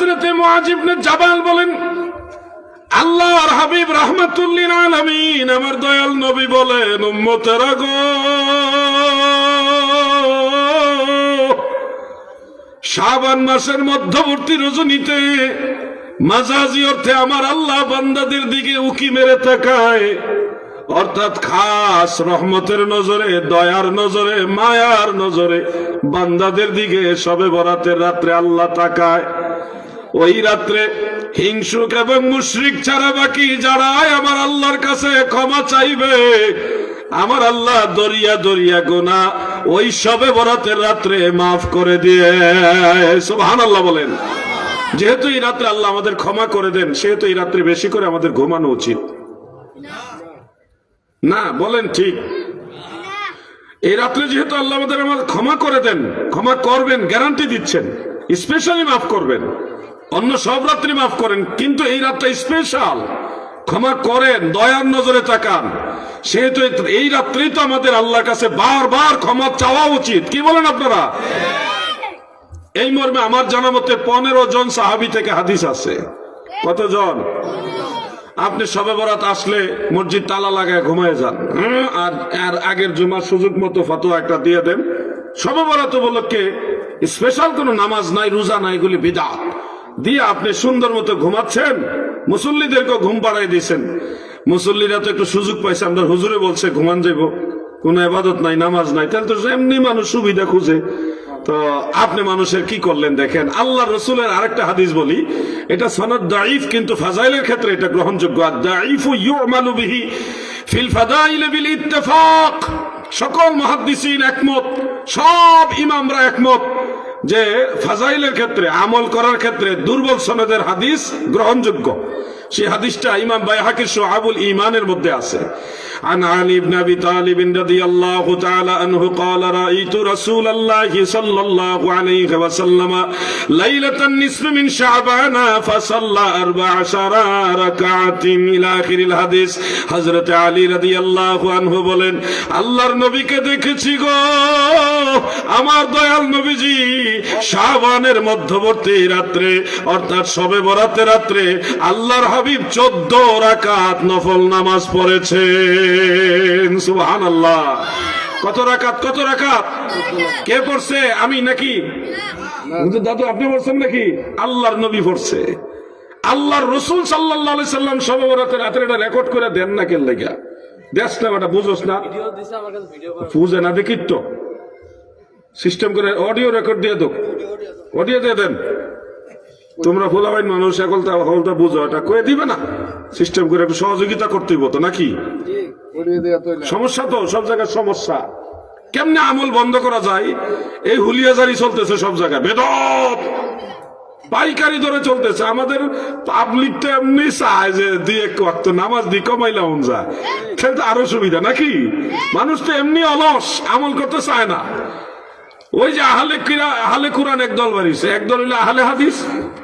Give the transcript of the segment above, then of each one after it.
হজরতে মুআজিবনে জাবাল বলেন আল্লাহর হাবিব রহমাতুল্লিন আলামিন আমার দয়াল নবী বলেন, উম্মতেরা শাবান মাসের মধ্যবর্তী রজনীতে মাজাজি অর্থে আমার আল্লাহ বান্দাদের দিকে উকি মেরে তাকায়। অর্থাৎ খাস রহমতের নজরে, দয়ার নজরে, মায়ার নজরে বান্দাদের দিকে সবে বরাতের রাত্রে আল্লাহ তাকায়। ওই রাত্রে হিংসুক এবং মুশ্রিক ছাড়া বাকি যারাই আমার আল্লাহর কাছে ক্ষমা চাইবে, আমার আল্লাহ দরিয়া দরিয়া গোনা ওই সবে বরাতের রাত্রে মাফ করে দিয়ে সুবহান আল্লাহ বলেন। যেহেতু এই রাত্রে আল্লাহ আমাদের ক্ষমা করে দেন, সেহেতু এই রাত্রে বেশি করে আমাদের ঘুমানো উচিত। না, বলেন ঠিক। এই রাত্রে যেহেতু আল্লাহ আমাদের আমার ক্ষমা করে দেন, ক্ষমা করবেন, গ্যারান্টি দিচ্ছেন, স্পেশালি মাফ করবেন। অন্য সব রাত্রি মাফ করেন, কিন্তু এই রাতটা স্পেশাল ক্ষমা করেন, দয়ার নজরে তাকান। সেহেতু এই রাত্রেই তো আমাদের আল্লাহর কাছে বারবার ক্ষমা চাওয়া উচিত। কি বলেন আপনারা? এই মর্মে আমার জানা মতে পনেরো জন সাহাবি থেকে হাদিস আছে। কতজন? আপনি সবে বরাত আসলে মসজিদ তালা লাগায় ঘুমায় যান। আর আর আগের জুমার সুযোগ মতো ফতোয়া একটা দিয়ে দেন। সবে বরাত উপলক্ষে স্পেশাল কোনো নামাজ নাই, রোজা নাই, এগুলি বিদাত। দিয়ে আপনি সুন্দর মতো ঘুমাচ্ছেন মুসল্লিদেরকে ঘুম পাড়াই দিয়েছেন। মুসল্লিরা তো একটু সুযোগ পাইছে, আমরা হুজুরে বলছে, ঘুমান যাব কোনো এবাদত নাই, নামাজ নাই। তাহলে তো এমনি মানুষ সুবিধা খুঁজে। তো আপনি মানুষের কি করলেন দেখেন? আল্লাহ রসুলের আরেকটা হাদিস বলি, এটা সনদ দাইফ কিন্তু ফাজাইলের ক্ষেত্রে এটা গ্রহণযোগ্য। বিহি বিল ইত্তেফাক। সকল মুহাদ্দিসিন একমত, সব ইমামরা একমত। যে ফাজাইলের ক্ষেত্রে আমল করার ক্ষেত্রে দুর্বল সনদের হাদিস গ্রহণযোগ্য। সেই হাদিসটা ইমাম বাইহাকির সোহাবুল ইমানের মধ্যে আছে عن علي بن ابي طالب رضي الله تعالى عنه قال رايت رسول الله صلى الله عليه وسلم ليله النصف من شعبان فصلى اربع عشر ركعه الى اخر الحديث حضرت علي رضي الله عنه বলেন আল্লাহর নবীকে দেখেছি গো আমার দয়াল নবীজি শাবানের মধ্যবর্তী রাত্রে অর্থাৎ সবে বরাতে রাত্রে আল্লাহর হাবিব চোদ্দ রাকাত নফল নামাজ পড়েছেন। সুবহান আল্লাহ কত রাকাত কত রাকাত? কে পড়ছে? আমি নাকি? দাদু আপনি পড়ছেন নাকি? আল্লাহর নবী পড়ছে। আল্লাহর রসুল সাল্লাহ সাল্লাম সবে বরাতে রাত্রে এটা রেকর্ড করে দেন না কেন লেগা? দেখ না বেটা বুঝোস না। বুঝে না দেখি তো। সিস্টেম করে অডিও রেকর্ড দিয়ে দো অডিও দিয়ে দেন। তোমরা ফোলাবাইন মানুষ একলতা হলতা বুঝো এটা কয়ে দিবে না? সিস্টেম করে একটু সহযোগিতা করতে হইব তো নাকি? সমস্যা তো সব জায়গায় সমস্যা। কেমনে আমল বন্ধ করা যায়? এই হুলিয়াজারি চলতেছে সব জায়গায়। বেদত পাইকারি ধরে চলতেছে। আমাদের পাবলিক তো এমনি চায় যে দিয়ে ওয়াক্ত নামাজ দি কমাইলাম যায় তাহলে তো আরও সুবিধা নাকি? মানুষ তো এমনি অলস আমল করতে চায় না। ওই যে আহলে কিরা, আহলে কোরআন একদল বাড়িছে একদল হইল আহলে হাদিস,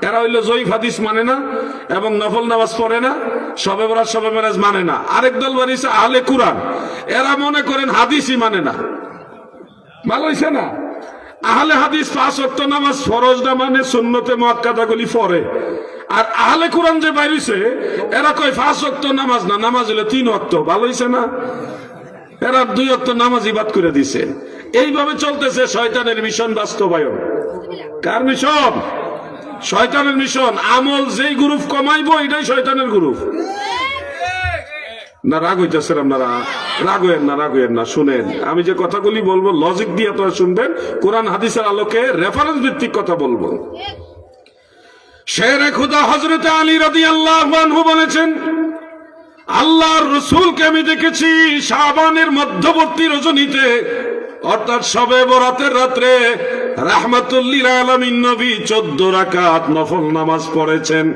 এরা হইল জয়ীফ হাদিস মানে না, এবং নফল নামাজ পড়ে না, সবে বরাজ সবে মেরাজ মানে না। আরেক দল বাড়িছে আহলে কোরআন। এরা মনে করেন হাদিসই মানে না। ভালো হইছে না? আহলে হাদিস পাঁচ অক্ট নামাজ ফরজ না মানে সুন্নতে মক্কাদাগুলি পড়ে। আর আহলে কোরআন যে বাইরিছে, এরা কয় পাঁচ অক্ট নামাজ না, নামাজ হলো তিন অক্ট ভালো হইছে না? এরা দুই অক্ট নামাজ ইবাদ করে দিছে। এইভাবে চলতেছে শয়তানের মিশন বাস্তবায়ন। কার মিশন? শয়তানের মিশন। আমল যেই গ্রুপ কমাইবো, এটাই শয়তানের গ্রুপ। না, রাগ হইতেছেন আপনারা। রাগ হইয়েন না, রাগ হইয়েন না, শুনেন। আমি যে কথাগুলি বলব লজিক দিয়ে আপনারা শুনবেন, কোরআন, হাদিসের আলোকে রেফারেন্স ভিত্তিক কথা বলব। শের খুদা হজরত আলী রাদি আল্লাহ বলেছেন আল্লাহর রসুলকে আমি দেখেছি শাবানের মধ্যবর্তী রজনীতে, অর্থাৎ সবে বরাতের রাত্রে রাহমাতুল্লিল আলমিন নবী চোদ্দ রাকাত নফল নামাজ পড়েছেন।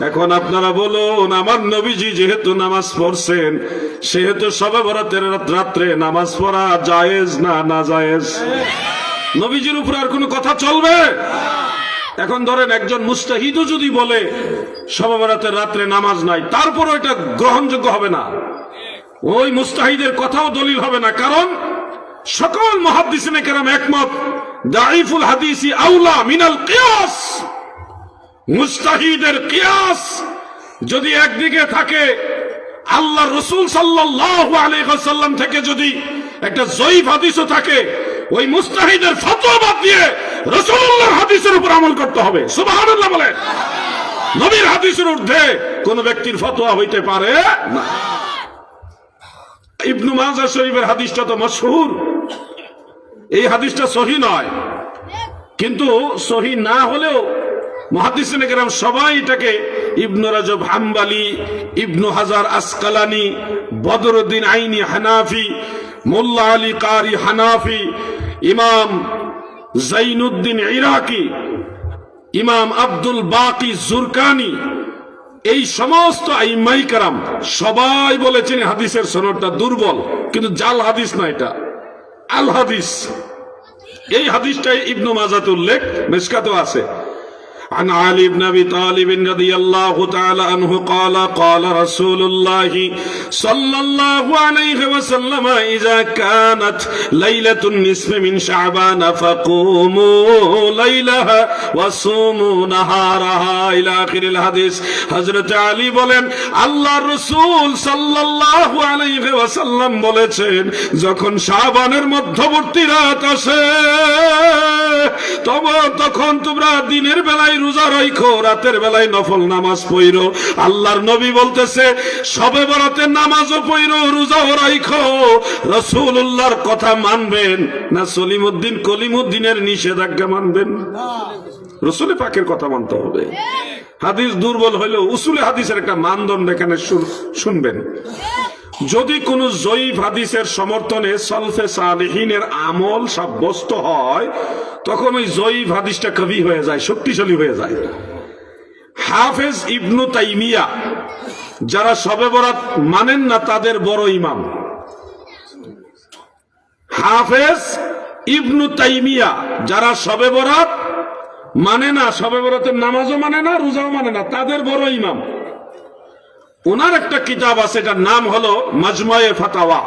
এখন আপনারা বলুন, আমার নবীজি যেহেতু নামাজ পড়ছেন, সেহেতু সবে বরাতের রাত- রাত্রে নামাজ পড়া জায়েজ না না জায়েজ নবীজির উপর আর কোনো কথা চলবে? এখন ধরেন একজন মুস্তাহিদও যদি বলে সবে বরাতের রাত্রে নামাজ নাই তারপর এটা গ্রহণযোগ্য হবে না। ওই মুস্তাহিদের কথাও দলিল হবে না, কারণ সকল মহাদ্দিসিনে কেরাম একমত দাইফুল হাদিসি আউলা মিনাল কিয়াস। মুস্তাহিদের কিয়াস যদি একদিকে থাকে আল্লাহ রসুল সাল্লাহ আলাইসাল্লাম থেকে যদি একটা জয়ীফ হাদিসও থাকে ওই মুস্তাহিদের ফতোয়া দিয়ে রসুল্লাহ হাদিসের উপর আমল করতে হবে। সুবহানাল্লাহ বলে নবীর হাদিসের ঊর্ধ্বে কোন ব্যক্তির ফতোয়া হইতে পারে না। ইবনু মাজা শরীফের হাদিসটা তো মশহুর। এই হাদিসটা সহি নয়। কিন্তু সহি না হলেও মহাদিসিন কেরাম সবাই এটাকে ইবনু রাজব, হাম্বালি, ইবনু হাজার, আসকালানি, বদরুদ্দিন আইনি, হানাফি, মোল্লা আলী কারি, হানাফি ইমাম জাইনুদ্দিন ইরাকি, ইমাম আব্দুল বাকি জুরকানি, এই সমস্ত আইমাই কারাম সবাই বলেছেন হাদিসের সনদটা দুর্বল, কিন্তু জাল হাদিস না এটা, আল হাদিস। এই হাদিসটাই ইবনু মাজাত উল্লেখ মেসকাতেও আছে। عن علي بن ابي طالب رضي الله تعالى عنه قال قال رسول الله صلى الله عليه وسلم اذا كانت ليله النصف من شعبان فقوموا ليلها وصوموا نهارها الى اخر الحديث حضرت علي বলেন আল্লাহর রাসূল সাল্লাল্লাহু আলাইহি ওয়াসাল্লাম বলেছেন যখন শাবানের মধ্যবর্তী রাত আসে তবে তখন তোমরা দিনের বেলায় রোজা রাখো রাতের বেলায় নফল নামাজ পইরো আল্লাহর নবী বলতেছে সবে বরাতের নামাজও পইরো রোজাও রাখো রসুল্লাহর কথা মানবেন না সলিমুদ্দিন কলিমুদ্দিনের নিষেধাজ্ঞা মানবেন রসুল পাকের কথা মানতে হবে। হাদিস দুর্বল হইলেও উসুলে হাদিসের একটা মানদণ্ড এখানে শুনবেন। যদি কোন জয়ীফ হাদিসের সমর্থনে সলফে সালেহিনের আমল সাব্যস্ত হয়, তখন ওই জয়ীফ হাদিসটা কবি হয়ে যায়, শক্তিশালী হয়ে যায়। হাফেজ ইবনু তাইমিয়া, যারা সবে বরাত মানেন না তাদের বড় ইমাম। হাফেজ ইবনু তাইমিয়া, যারা সবে বরাত মানে না, সবে বরাতের নামাজও মানে না, রোজাও মানে না, তাদের বড় ইমাম। ওনার একটা কিতাব আছে, এটার নাম হলো মজময়ে ফাতাওয়া।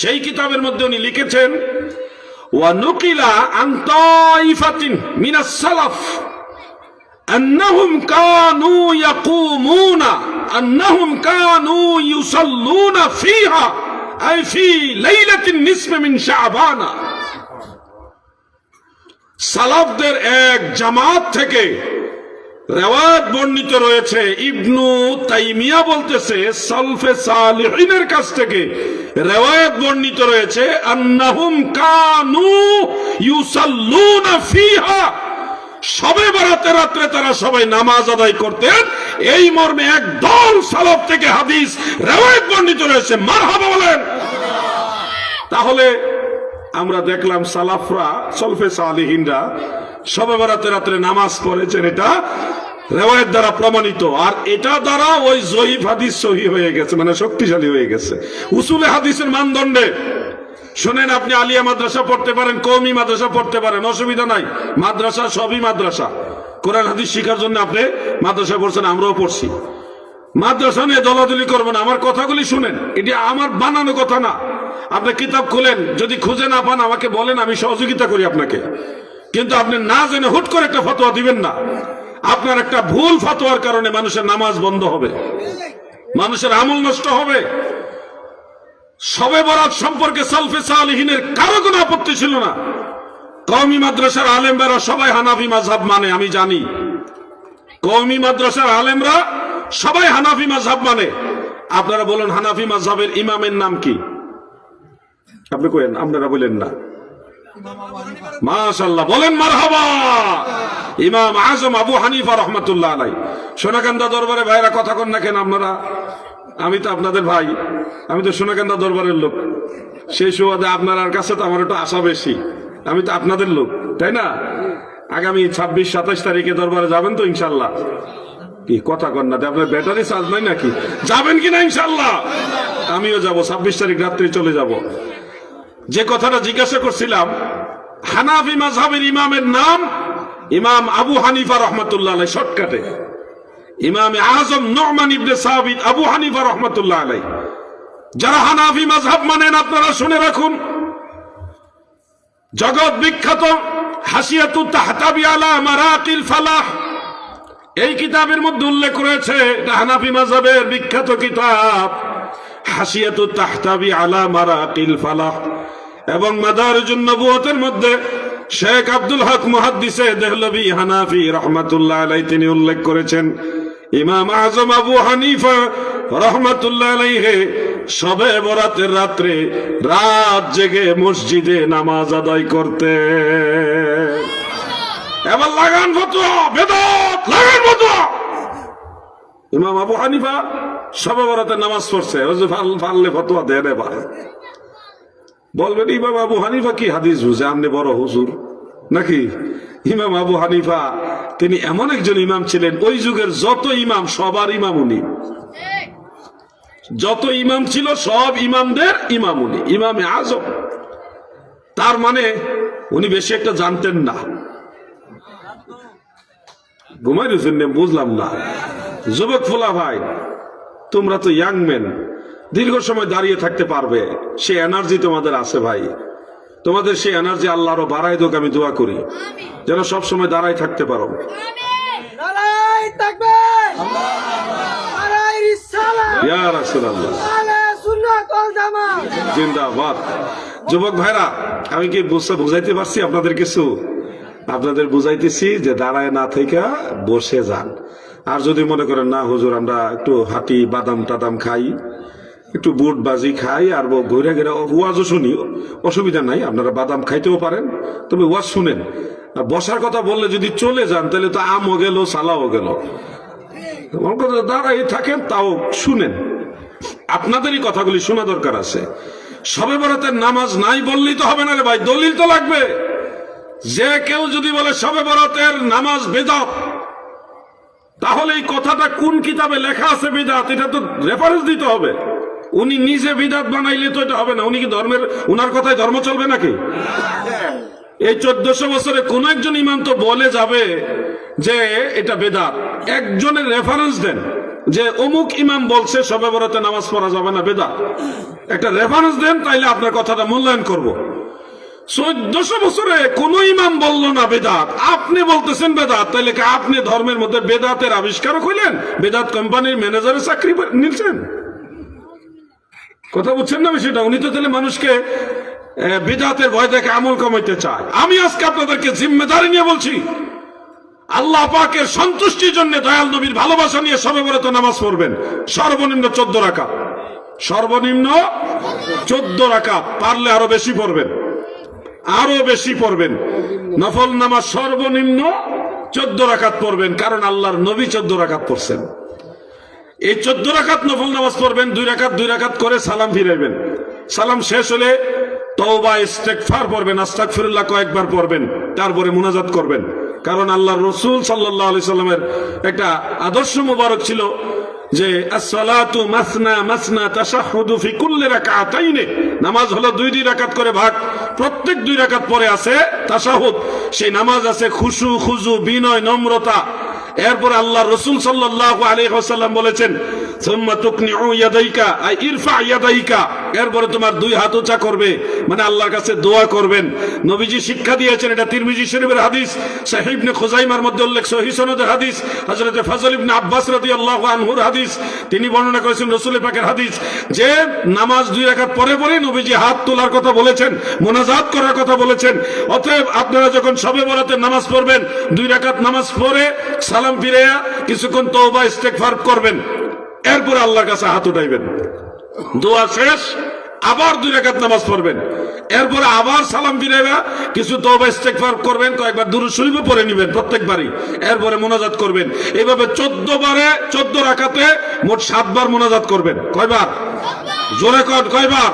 সেই কিতাবের মধ্যে উনি লিখেছেন ওয়ানুকিলা আন্তাইফাতিন মিনাস সালাফ আন্নাহুম কানু ইয়াকুমুনা, আন্নাহুম কানু ইউসাল্লুনা ফিহা, আই ফি লাইলাতিন নিসফি মিন শাবানা। সালাফদের এক জামাত থেকে রেওয়ায়ত বর্ণিত রয়েছে, ইবনু তাইমিয়া বলতেছে, সালফে সালিহিনের কাছ থেকে রেওয়ায়ত বর্ণিত রয়েছে, আন্নাহুম কানু ইউসাল্লুনা ফিহা। সবে বারাতে রাত্রে তারা সবাই নামাজ আদায় করতেন। এই মর্মে এক দল সালাফ থেকে হাদিস রেওয়ায়ত বর্ণিত রয়েছে। মারহাবা বলেন। তাহলে আমরা দেখলাম সালাফরা, সলফে সালিহিনরা সবে বেড়াতে রাত্রে নামাজ পড়েছেন, এটা রেওয়ায়ত দ্বারা প্রমাণিত। আর এটা দ্বারা ওই জহিফ হাদিস সহি হয়ে গেছে মানে শক্তিশালী হয়ে গেছে। উসুলে হাদিসের মানদণ্ডে, শোনেন আপনি আলিয়া মাদ্রাসা পড়তে পারেন কৌমি মাদ্রাসা পড়তে পারেন, অসুবিধা নাই। মাদ্রাসা সবই মাদ্রাসা। কোরআন হাদিস শিখার জন্য আপনি মাদ্রাসা পড়ছেন, আমরাও পড়ছি। মাদ্রাসা নিয়ে দলাদলি করবেন আমার কথাগুলি শুনেন, এটি আমার বানানো কথা না। আপনি কিতাব খুলেন, যদি খুঁজে না পান, আমাকে বলেন, আমি সহযোগিতা করি আপনাকে। কিন্তু আপনি না জেনে হুট করে একটা ফতোয়া দিবেন না। আপনার একটা ভুল ফতোয়ার কারণে মানুষের নামাজ বন্ধ হবে। মানুষের আমল নষ্ট হবে। সবে বরাত সম্পর্কে সালফে সালিহিনের কারও কোনো আপত্তি ছিল না। কওমি মাদ্রাসার আলেমরা সবাই হানাফি মাঝহাব মানে আমি জানি। কওমি মাদ্রাসার আলেমরা সবাই হানাফি মাঝহাব মানে। আপনারা বলুন, হানাফি মাঝহাবের ইমামের নাম কি? আপনি কইেন, আপনারা বলেন না। মাশাল্লাহ বলেন মারহাবা। ইমাম আজম আবু হানিফা রহমতুল্লাহ আলাই সোনাকান্দা দরবারে ভাইরা কথা কন না কেন আপনারা? আমি তো আপনাদের ভাই, আমি তো সোনাকান্দা দরবারের লোক। সেই সুবাদে আপনার কাছে তো আমার একটু আশা বেশি। আমি তো আপনাদের লোক, তাই না? আগামী ছাব্বিশ, সাতাশ তারিখে দরবারে যাবেন তো ইনশাল্লাহ কি কথা কন না, আপনার ব্যাটারি চার্জ নাই নাকি? যাবেন কিনা ইনশাল্লাহ আমিও যাব, ছাব্বিশ তারিখ রাত্রে চলে যাব। যে কথাটা জিজ্ঞাসা করছিলাম, হানাফি মাঝহাবের ইমামের নাম ইমাম আবু হানিফা রহমতুল্লাহ আলাই শর্টকাটে। ইমামে আজম নমান ইবনে সাহাবিদ আবু হানিফা রহমতুল্লাহ আলাই যারা হানাফি মাঝহাব মানেন, আপনারা শুনে রাখুন। জগৎ বিখ্যাত হাসিয়াতু ফালাহ। এই কিতাবের মধ্যে উল্লেখ রয়েছে, এটা হানাফি মাযহাবের বিখ্যাত কিতাব। হাসিয়াতু তাহতাবি আলা মারাকিল ফালাহ এবং মাদারুজুন নবুয়তের মধ্যে শেখ আব্দুল হক মুহাদ্দিসে দেহলভি হানাফি রহমাতুল্লাহ আলাই তিনি উল্লেখ করেছেন, ইমাম আজম আবু হানিফা রহমাতুল্লাহ আলাইহে সবে বরাতের রাত্রে রাত জেগে মসজিদে নামাজ আদায় করতে এবার লাগান ফতোয়া, বেদাত, লাগান ফতোয়া। ইমাম আবু হানিফা সবে বরাতে নামাজ পড়ছে। ফাললে ফতোয়া দেন এবার বলবেন, ইমাম আবু হানিফা কি হাদিস বুঝে? আপনি বড় হুজুর নাকি? ইমাম আবু হানিফা, তিনি এমন একজন ইমাম ছিলেন, ওই যুগের যত ইমাম, সবার ইমাম উনি। যত ইমাম ছিল, সব ইমামদের ইমাম উনি, ইমামে আজম। তার মানে উনি বেশি একটা জানতেন না। ঘুমাই বুঝলাম না। যুবক ফুলা ভাই তোমরা তো ইয়াং মেন দীর্ঘ সময় দাঁড়িয়ে থাকতে পারবে সে এনার্জি তোমাদের আছে ভাই। তোমাদের সেই এনার্জি আল্লাহ আরও বাড়াই দোক আমি দোয়া করি। যেন সব সময় দাঁড়াই থাকতে পারো। জিন্দাবাদ। যুবক ভাইরা আমি কি বুঝতে বুঝাইতে পারছি আপনাদের কিছু? আপনাদের বুঝাইতেছি যে দাঁড়ায় না থেকে বসে যান। আর যদি মনে করেন, না, হুজুর, আমরা একটু হাতি, বাদাম টাদাম খাই, একটু বুট বাজি খাই, আর ঘুরে ঘুরে ওয়াজও শুনি, অসুবিধা নাই, আপনারা বাদাম খাইতেও পারেন। তবে ওয়াজ শুনেন। আর বসার কথা বললে যদি চলে যান, তাহলে তো আমও গেল, সালাও গেল। আমার কথা দাঁড়াই থাকেন, তাও শুনেন। আপনাদেরই কথাগুলি শোনা দরকার আছে। সবে বরাতের নামাজ নাই বললেই তো হবে না রে ভাই, দলিল তো লাগবে। যে কেউ যদি বলে, সবে বরাতের নামাজ বেদাত তাহলে এই কথাটা কোন কিতাবে লেখা আছে বিদাত? এটা তো রেফারেন্স দিতে হবে। উনি নিজে বিদাত বানাইলে তো এটা হবে না। উনি কি ধর্মের, উনার কথায় ধর্ম চলবে নাকি? এই চোদ্দশো বছরে কোন একজন ইমাম তো বলে যাবে যে এটা বেদাত। একজনের রেফারেন্স দেন যে অমুক ইমাম বলছে, সবে বরাতে নামাজ পড়া যাবে না, বেদাত। একটা রেফারেন্স দেন, তাইলে আপনার কথাটা মূল্যায়ন করব। চোদ্দশো বছরে কোন ইমাম বলল না বেদাত। আপনি বলতেছেন বেদাত তাহলে কি আপনি ধর্মের মধ্যে বেদাতের আবিষ্কারক হইলেন বেদাত কোম্পানির ম্যানেজারের চাকরি নিচ্ছেন কথা বুঝছেন না সেটা উনি তো তাহলে মানুষকে বেদাতের ভয় দেখে আমল কমাইতে চায়। আমি আজকে আপনাদেরকে জিম্মেদারি নিয়ে বলছি। আল্লাহ পাকের সন্তুষ্টির জন্য দয়াল নবীর ভালোবাসা নিয়ে সবে বরাতে নামাজ পড়বেন। সর্বনিম্ন চোদ্দ রাকাত। সর্বনিম্ন চোদ্দ রাকাত, পারলে আরও বেশি পড়বেন। আরও বেশি পড়বেন। নফল নামাজ সর্বনিম্ন চোদ্দ রাকাত পড়বেন, কারণ আল্লাহর নবী চোদ্দ রাকাত পড়ছেন। এই চোদ্দ রাকাত নফল নামাজ পড়বেন, দুই রাখাত দুই রাখাত করে সালাম ফিরাইবেন। সালাম শেষ হলে তওবা পড়বেন কয়েকবার পড়বেন, তারপরে মুনাজাত করবেন। কারণ আল্লাহ রসুল আলাইহি সাল্লামের একটা আদর্শ মুবারক ছিল যে মাসনা মাসনা নামাজ হলো দুই দুই রাকাত করে ভাগ প্রত্যেক দুই রাকাত পরে আছে তাসাহুদ সেই নামাজ আছে খুশু, খুজু, বিনয়, নম্রতা। এরপর আল্লাহ রসুল সাল্লাহ আলী হাসাল্লাম বলেছেন এরপরে তোমার দুই হাত উঁচা করবে মানে আল্লাহর কাছে দোয়া করবেন। নবীজি শিক্ষা দিয়েছেন, এটা তিরমিজি শরীফের হাদিস সাহিবনে খুজাইমার মধ্যে উল্লেখ সহি সনদের হাদিস ফজল ইবনে আব্বাস রাদিয়াল্লাহু আনহুর হাদিস, তিনি বর্ণনা করেছেন রাসূল পাকের হাদিস, যে নামাজ দুই রাকাত পরে পরে নবীজি হাত তোলার কথা বলেছেন, মোনাজাত করার কথা বলেছেন। অতএব আপনারা যখন সবে বরাতে নামাজ পড়বেন, দুই রাকাত নামাজ পড়ে সালাম ফিরাইয়া কিছুক্ষণ তওবা, ইস্তেগফার করবেন। এরপর আল্লাহর কাছে হাত উঠাইবেন। দোয়া শেষ, আবার দুই রেখাত নামাজ পড়বেন। এরপরে আবার সালাম ফিরাইবা, কিছু ইস্তেগফার করবেন, কয়েকবার দূর শরীফে পরে নিবেন প্রত্যেকবারই। এরপরে মোনাজাত করবেন। এইভাবে 14 বারে চোদ্দ রাখাতে মোট সাতবার মোনাজাত করবেন। কয়বার? জোরে কয়বার?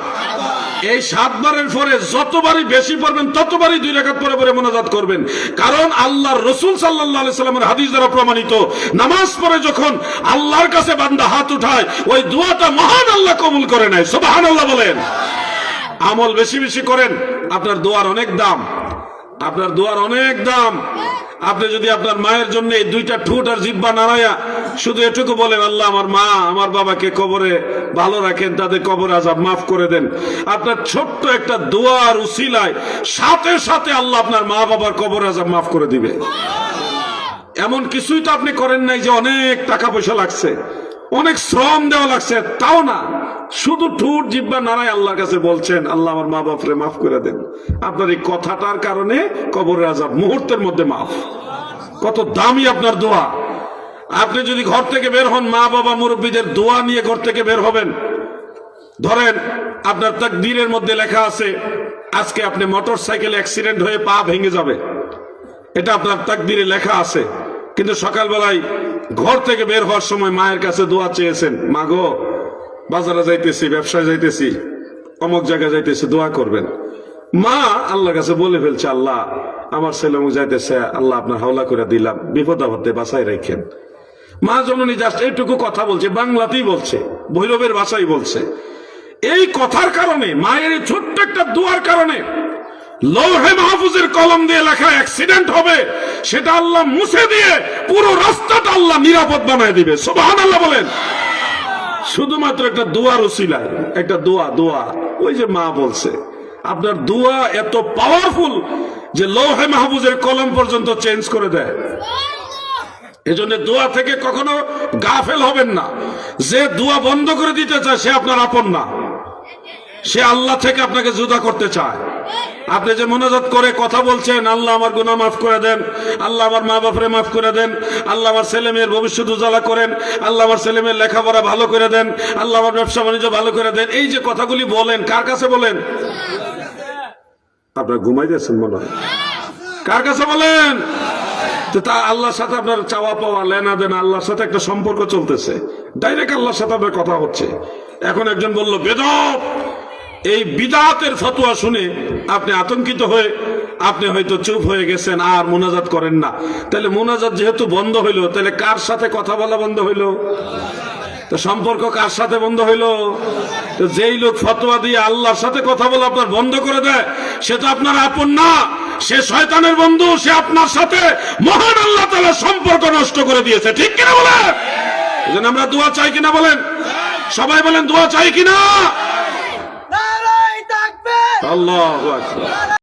এই সাতবারের পরে যতবারই বেশি পড়বেন, ততবারই দুই রেখাত পরে পরে মোনাজাত করবেন। কারণ আল্লাহর রসুল সাল্লাহ সাল্লামের হাদিস দ্বারা প্রমাণিত, নামাজ পড়ে যখন আল্লাহর কাছে বান্দা হাত উঠায়, ওই দোয়াটা মহান আল্লাহ কবুল করে নেয়। সুবহান আল্লাহ বলেন। আমল বেশি বেশি করেন, আপনার দোয়ার অনেক দাম। আপনার দোয়ার অনেক দাম। আপনি যদি আপনার মায়ের জন্য এই দুইটা ঠোঁট আর জিব্বা নাড়াইয়া শুধু এটুকু বলেন, আল্লাহ আমার মা, আমার বাবাকে কবরে ভালো রাখেন, তাদের কবর আজাব মাফ করে দেন। আপনার ছোট্ট একটা দোয়ার উসিলায় সাথে সাথে আল্লাহ আপনার মা বাবার কবর আজাব মাফ করে দিবে। এমন কিছুই তো আপনি করেন নাই যে অনেক টাকা পয়সা লাগছে, অনেক শ্রম দেওয়া লাগছে, তাও না। শুধু ঠুট জিব্বা নারায় আল্লাহর কাছে বলছেন, আল্লাহ আমার মা বাপরে মাফ করে দেন। আপনার এই কথাটার কারণে কবরের আজাব মুহূর্তের মধ্যে মাফ। কত দামি আপনার দোয়া। আপনি যদি ঘর থেকে বের হন, মা বাবা মুরব্বীদের দোয়া নিয়ে ঘর থেকে বের হবেন। ধরেন, আপনার তাকদীরের মধ্যে লেখা আছে, আজকে আপনি মোটর সাইকেল অ্যাক্সিডেন্ট হয়ে পা ভেঙে যাবে। এটা আপনার তাকদিরে লেখা আছে। কিন্তু সকালবেলায় ঘর থেকে বের হওয়ার সময় মায়ের কাছে দোয়া চেয়েছেন, মা গো, বাজারে যাইতেছি, ব্যবসায় যাইতেছি, অমুক জায়গায় যাইতেছি, দোয়া করবেন। মা আল্লাহর কাছে বলে ফেলছে, আল্লাহ, আমার ছেলে যাইতেছে, আল্লাহ আপনার হাওলা করে দিলাম, বিপদ আপদে বাসায় রাখেন। মা জননী জাস্ট এইটুকু কথা বলছে, বাংলাতেই বলছে, ভৈরবের ভাষাই বলছে। এই কথার কারণে, মায়ের এই ছোট্ট একটা দুয়ার কারণে লৌহে মাহফুজের কলম দিয়ে লেখা অ্যাক্সিডেন্ট হবে, সেটা আল্লাহ মুছে দিয়ে পুরো রাস্তাটা আল্লাহ নিরাপদ বানায় দিবে। সুবহান আল্লাহ বলেন। শুধুমাত্র একটা দোয়ার উসিলায় একটা দোয়া দোয়া। ওই যে মা বলছে, আপনার দোয়া এত পাওয়ারফুল যে লৌহে মাহফুজের কলম পর্যন্ত চেঞ্জ করে দেয়। এজন্য দোয়া থেকে কখনো গাফেল হবেন না। যে দোয়া বন্ধ করে দিতে চায়, সে আপনার আপন না। সে আল্লাহ থেকে আপনাকে জুদা করতে চায়। আপনি যে মনোজাত করে কথা বলছেন, আল্লাহ আমার গুনাহ মাফ করে দেন, আল্লাহ আমার মা বাপরে মাফ করে দেন, আল্লাহ আমার ছেলে মেয়ের ভবিষ্যৎ উজালা করেন, আল্লাহ আমার ছেলে মেয়ের লেখাপড়া ভালো করে দেন, আল্লাহ আমার ব্যবসা বাণিজ্য ভালো করে দেন। এই যে কথাগুলি বলেন, কার কাছে বলেন? আপনার ঘুমাই দিয়েছেন মনে হয়। কার কাছে বলেন? তো তা আল্লাহর সাথে আপনার চাওয়া পাওয়া, লেনা দেনা, আল্লাহর সাথে একটা সম্পর্ক চলতেছে। ডাইরেক্ট আল্লাহর সাথে আপনার কথা হচ্ছে। এখন একজন বলল বেদত এই বিদাতের ফতোয়া শুনে আপনি আতঙ্কিত হয়ে, আপনি হয়তো চুপ হয়ে গেছেন, আর মোনাজাত করেন না। তাহলে মোনাজাত যেহেতু বন্ধ হইল, তাহলে কার সাথে কথা বলা বন্ধ হইল? তো সম্পর্ক কার সাথে বন্ধ হইল? তো যেই লোক ফতোয়া দিয়ে আল্লাহর সাথে কথা বলা আপনার বন্ধ করে দেয়, সে তো আপনার আপন না। সে শয়তানের বন্ধু সে আপনার সাথে মহান আল্লাহ তালা সম্পর্ক নষ্ট করে দিয়েছে। ঠিক কিনা বলে এই জন্য আমরা দোয়া চাই কিনা বলেন? সবাই বলেন দোয়া চাই কিনা? আল্লাহ